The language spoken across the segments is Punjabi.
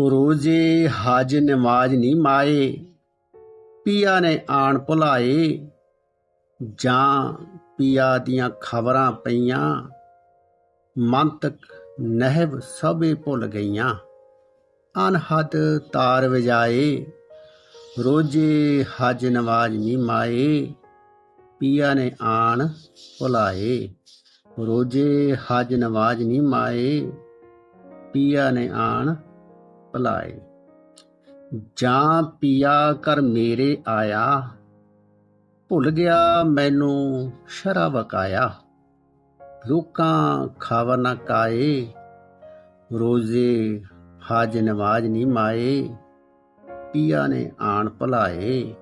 ਰੋਜ਼ੇ ਹਜ ਨਮਾਜ਼ ਨਹੀਂ ਮਾਏ, ਪੀਆ ਨੇ ਆਣ ਭੁਲਾਏ, ਜਾਂ ਪੀਆ ਦੀਆਂ ਖਬਰਾਂ ਪਈਆਂ, ਮੰਤਕ ਨਹਿਬ ਸਭੇ ਭੁੱਲ ਗਈਆਂ। ਅਨਹਦ ਤਾਰ ਵਜਾਏ, ਰੋਜੇ ਹਜ ਨਵਾਜ ਨਹੀਂ ਮਾਏ, ਪੀਆ ਨੇ ਆਣ ਭੁਲਾਏ, ਰੋਜੇ ਹਜ ਨਵਾਜ ਨਹੀਂ ਮਾਏ, ਪੀਆ ਨੇ ਆਣ ਭੁਲਾਏ। ਜਾਂ ਪੀਆ ਕਰ ਮੇਰੇ ਆਇਆ, ਭੁੱਲ ਗਿਆ ਮੈਨੂੰ ਸ਼ਰਾ ਵਕਾਇਆ ਲੋਕਾਂ ਖਾਵਰ ਨਾ ਕਾਏ, ਰੋਜ਼ੇ ਹਾਜ ਨਵਾਜ ਨਹੀਂ ਮਾਏ। ਪੀਆ ਨੇ ਆਣ ਭਲਾਏ,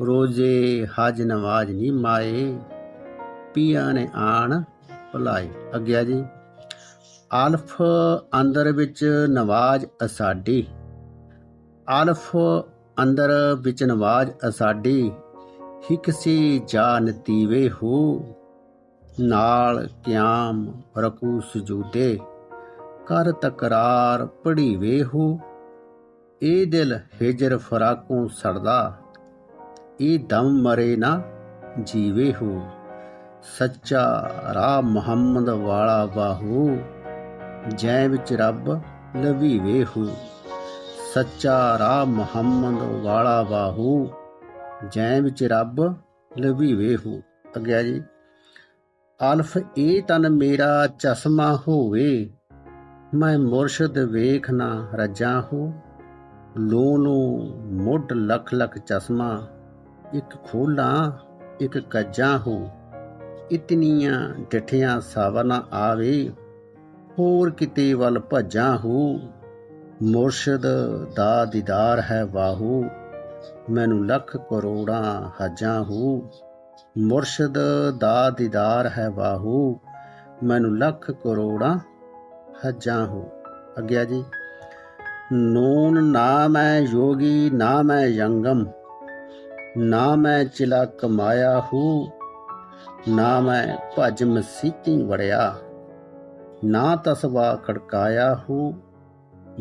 ਰੋਜ਼ੇ ਹਾਜ ਨਵਾਜ ਨਹੀਂ ਮਾਏ। ਪੀਆ ਨੇ ਆਣ ਭਲਾਏ। ਅੱਗਿਆ ਜੀ। ਆਲਫ ਅੰਦਰ ਵਿੱਚ ਨਵਾਜ ਅਸਾਡੀ। ਆਲਫ ਅੰਦਰ ਵਿੱਚ ਨਵਾਜ ਅਸਾਡੀ। ਹਿਕ ਸੀ ਜਾ ਨਤੀਵੇ ਹੋ। ਨਾਲ ਕਿਆਮ ਰਕੂ ਸਜੂਦੇ। ਕਰ ਤਕਰਾਰ ਪੜੀਵੇ ਹੋ। ਇਹ ਦਿਲ ਹਿਜਰ ਫਰਾਕੋਂ ਸੜਦਾ। ਇਹ ਦਮ ਮਰੇ ਨਾ ਜੀਵੇ ਹੋ। ਸੱਚਾ ਰਾਹ ਮੁਹੰਮਦ ਵਾਲਾ ਬਾਹੂ। ਜੈ ਵਿੱਚ ਰੱਬ ਲਵੀਵੇ ਹੋ। ਸੱਚਾ ਰਾਹ ਮੁਹੰਮਦ ਵਾਲਾ ਬਾਹੂ ਜੈ ਵਿੱਚ ਰੱਬ ਲਵੀ ਵੇਹੂ ਅੱਗਿਆ ਜੀ। ਅਲਫ ਇਹ ਤਨ ਮੇਰਾ ਚਸ਼ਮਾ ਹੋਵੇ। ਮੈਂ ਮੁਰਸ਼ਦ ਵੇਖ ਨਾ ਰਜਾ ਹੋ। ਲੋ ਨੂੰ ਮੁੱਢ ਲੱਖ ਲੱਖ ਚਸ਼ਮਾ। ਇੱਕ ਖੋਲਾਂ, ਇੱਕ ਕੱਜਾ ਹੋ। ਇਤਨੀਆਂ ਡਿਠੀਆਂ ਸਾਵਰ ਨਾ ਆਵੇ। ਹੋਰ ਕਿਤੇ ਵੱਲ ਭੱਜਾਂ ਹੋ। ਮੁਰਸ਼ਦ ਦਾ ਦੀਦਾਰ ਹੈ ਵਾਹੂ। ਮੈਨੂੰ ਲੱਖ ਕਰੋੜਾਂ ਹਜਾਂ ਹੋ। ਮੁਰਸ਼ਦ ਦਾ ਦੀਦਾਰ ਹੈ ਵਾਹੂ। ਮੈਨੂੰ ਲੱਖ ਕਰੋੜਾਂ ਹਜਾਂ ਹੂ। ਅੱਗਿਆ ਜੀ, ਨੂਨ ਨਾ ਮੈਂ ਯੋਗੀ, ਨਾ ਮੈਂ ਯੰਗਮ। ਨਾ ਮੈਂ ਚਿਲਾ ਕਮਾਇਆ ਹੂ। ਨਾ ਮੈਂ ਭਜ ਮਸੀਤੀ ਵੜਿਆ। ਨਾ ਤਸਵਾ ਖੜਕਾਇਆ ਹੂੰ,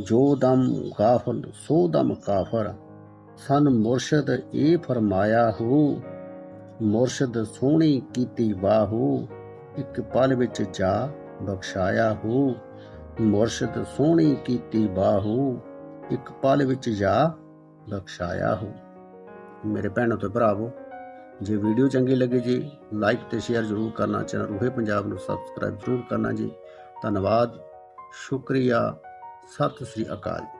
ਜੋ ਦਮ ਗਾਫਲ ਸੋ ਦਮ ਕਾਫਰ। ਸਨ ਮੁਰਸ਼ਦ ਇਹ ਫਰਮਾਇਆ ਹੋ, ਮੁਰਸ਼ਦ ਸੋਹਣੀ ਕੀਤੀ ਬਾਹੂ ਇੱਕ ਪਲ ਵਿੱਚ ਜਾ ਬਖਸ਼ਾਇਆ ਹੋ। ਮੁਰਸ਼ਦ ਸੋਹਣੀ ਕੀਤੀ ਬਾਹੂ ਇੱਕ ਪਲ ਵਿੱਚ ਜਾ ਬਖਸ਼ਾਇਆ ਹੋ। ਮੇਰੇ ਭੈਣੋ ਤੇ ਭਰਾਵੋ, ਜੇ ਵੀਡੀਓ ਚੰਗੀ ਲੱਗੇ ਜੀ ਲਾਈਕ ਤੇ ਸ਼ੇਅਰ ਜ਼ਰੂਰ ਕਰਨਾ, ਚੈਨਲ ਰੂਹੇ ਪੰਜਾਬ ਨੂੰ ਸਬਸਕ੍ਰਾਈਬ ਜ਼ਰੂਰ ਕਰਨਾ ਜੀ। ਧੰਨਵਾਦ। ਸ਼ੁਕਰੀਆ। ਸਤਿ ਸ੍ਰੀ ਅਕਾਲ।